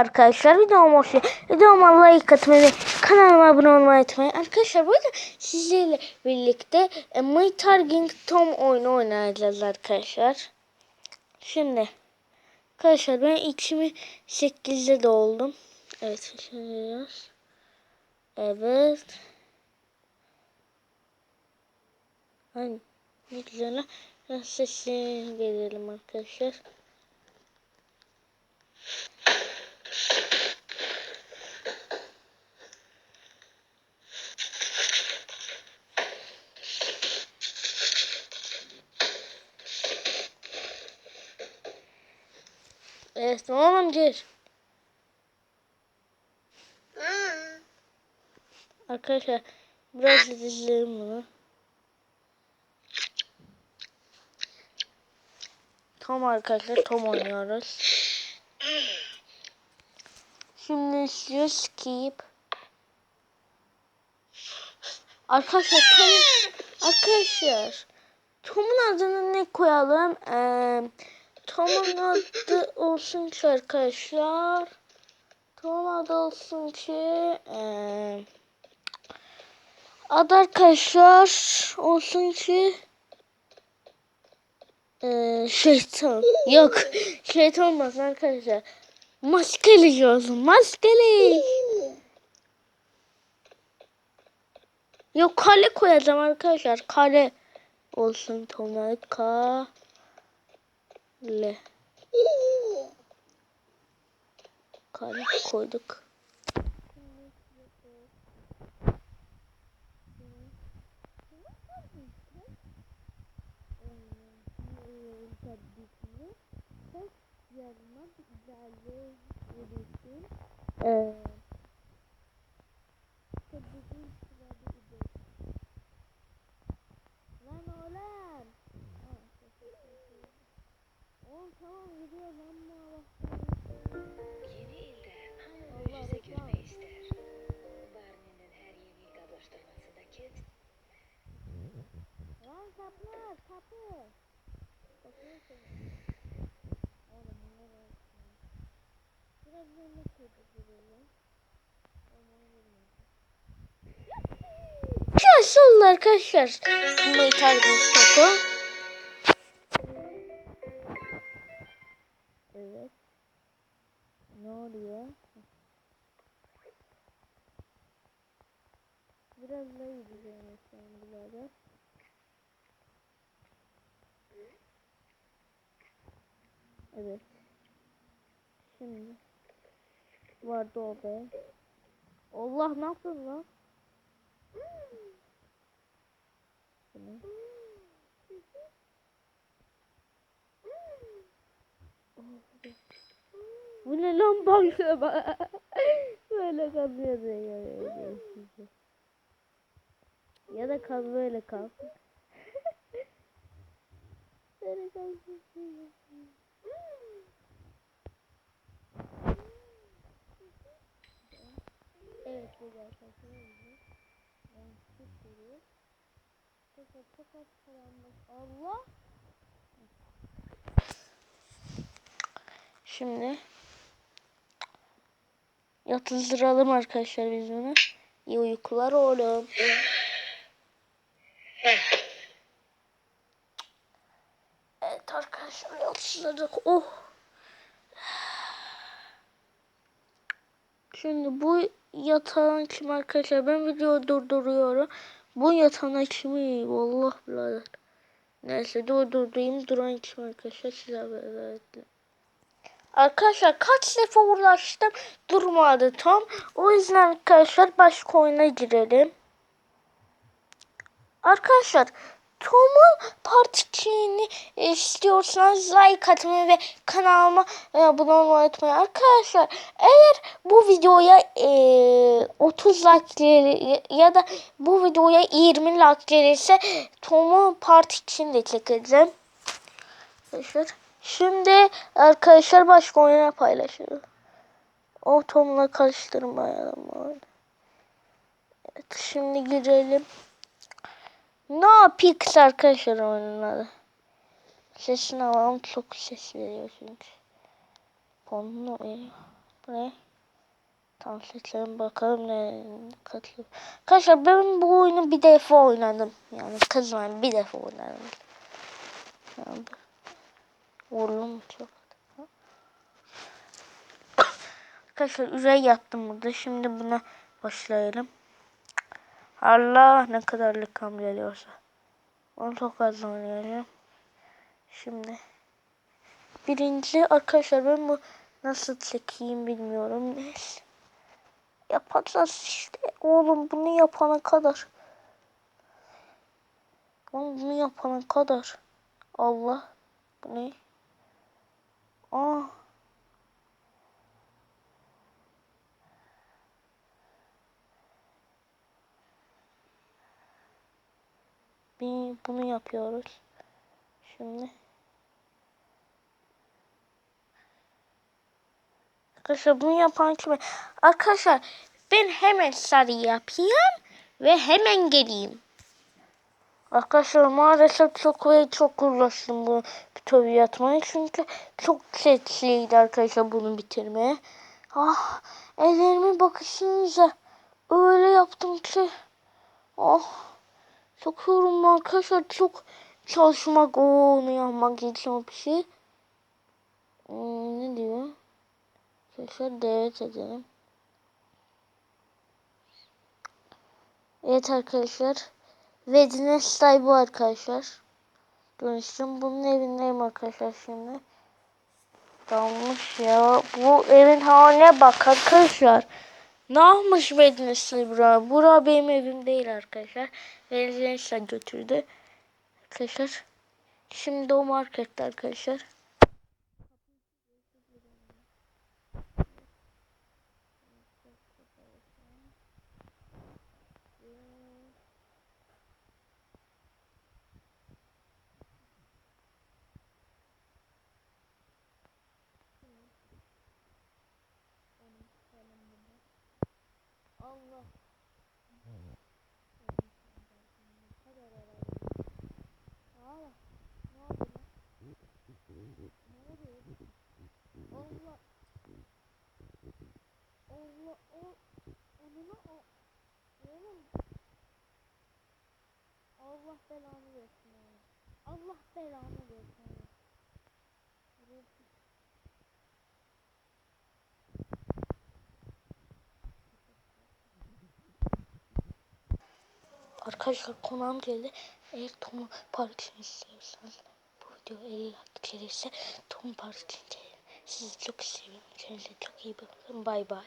arkadaşlar. Videoma hoş. Videoma like atmayı kanalıma abone olmayı unutmayın. Arkadaşlar bu arada sizlerle birlikte e, My Target Tom oyunu oynayacağız arkadaşlar. Şimdi arkadaşlar ben içimi 8'de doldum. Evet. Evet. Ay, ne güzel. Sesini verelim arkadaşlar. Evet tamam gir. Arkadaşlar biraz izleyelim bunu. Tom arkadaşlar Tom oynuyoruz. Şimdi istiyor skip. Arkadaşlar Tom arkadaşlar Tom'un adını ne koyalım? Ee, Tom'un adı olsun ki arkadaşlar. Tom adı olsun ki ee, adı arkadaşlar olsun ki ee, şeytan. Yok. Şeytan olmaz arkadaşlar. Maskeli olsun. Maskeli. Yok kale koyacağım arkadaşlar. Kale olsun tonları. Kale. Kale koyduk. Ee, Oğlum ne var? Biraz böyle kırdı Şaşırlı arkadaşlar. Maytar Mustafa. Evet. Ne oluyor? Biraz daha iyi düzenleyelim birader. Evet. Şimdi vardı o be. Allah ne yaptın lan? Ne? Bu ne lan baksana. böyle kalıyor da ya. Ya da kal böyle kal. böyle kalsın. Evet bu arkadaşlar. Ben çok görüyorum. Fakat fakat karanlık. Allah. Şimdi yatızdıralım arkadaşlar biz bunu. İyi uykular oğlum. Evet yatızdırdık. Oh. Şimdi bu yatağın kim arkadaşlar? Ben videoyu durduruyorum. Bu yatağın kimi? Vallahi birader. Neyse durdurayım. Duran kim arkadaşlar? Size haber verdim. Arkadaşlar kaç defa uğraştım durmadı tam. O yüzden arkadaşlar başka oyuna girelim. Arkadaşlar Tom'un partikini istiyorsanız like atmayı ve kanalıma abone olmayı unutmayın. Arkadaşlar eğer bu videoya e, 30 like ya da bu videoya 20 like gelirse Tom'un partikini de çekeceğim. Arkadaşlar. Şimdi arkadaşlar başka oyuna paylaşırım. O Tom'la karıştırmayalım. Evet şimdi girelim. No Pix arkadaşlar oyunun adı. Sesini alalım çok ses veriyor çünkü. Fonunu veriyor. Ne? Tam seçelim bakalım ne katılıyor. Arkadaşlar ben bu oyunu bir defa oynadım. Yani kızmayın bir defa oynadım. Yani, mu çok? Arkadaşlar ücret yaptım burada. Şimdi buna başlayalım. Allah ne kadarlık kam geliyorsa. Onu çok az oynayacağım. Şimdi. Birinci arkadaşlar ben bu nasıl çekeyim bilmiyorum. Neyse. Yapacağız işte. Oğlum bunu yapana kadar. Oğlum bunu yapana kadar. Allah. Bu ne? Aa. Bir bunu yapıyoruz. Şimdi. Arkadaşlar bunu yapan kim? Arkadaşlar ben hemen sarı yapayım ve hemen geleyim. Arkadaşlar maalesef çok ve çok uğraştım bu bitoyu yatmaya çünkü çok setliydi arkadaşlar bunu bitirmeye. Ah ellerime bakışınıza öyle yaptım ki. Ah çok yoruldum arkadaşlar çok çalışmak o onu yapmak için bir şey. Hmm, ne diyor? Arkadaşlar davet edelim. Evet arkadaşlar. Wednesday bu arkadaşlar. Dönüştüm. Bunun evindeyim arkadaşlar şimdi. Dalmış ya. Bu evin haline bak arkadaşlar. Ne yapmış Wednesday bura? Bura benim evim değil arkadaşlar. Wednesday götürdü. Arkadaşlar. Şimdi o markette arkadaşlar. Allah. Allah. Ne oldu lan? Ne oluyor? Allah. Allah. O. Onuna o. Oğlum. Allah belanı versin oğlum. Allah belanı versin oğlum. Arkadaşlar konağım geldi. Eğer Tom'u park için istiyorsanız bu video 50 like gelirse Tom'u park için. Sizi çok seviyorum. Kendinize çok iyi bakın. Bay bay.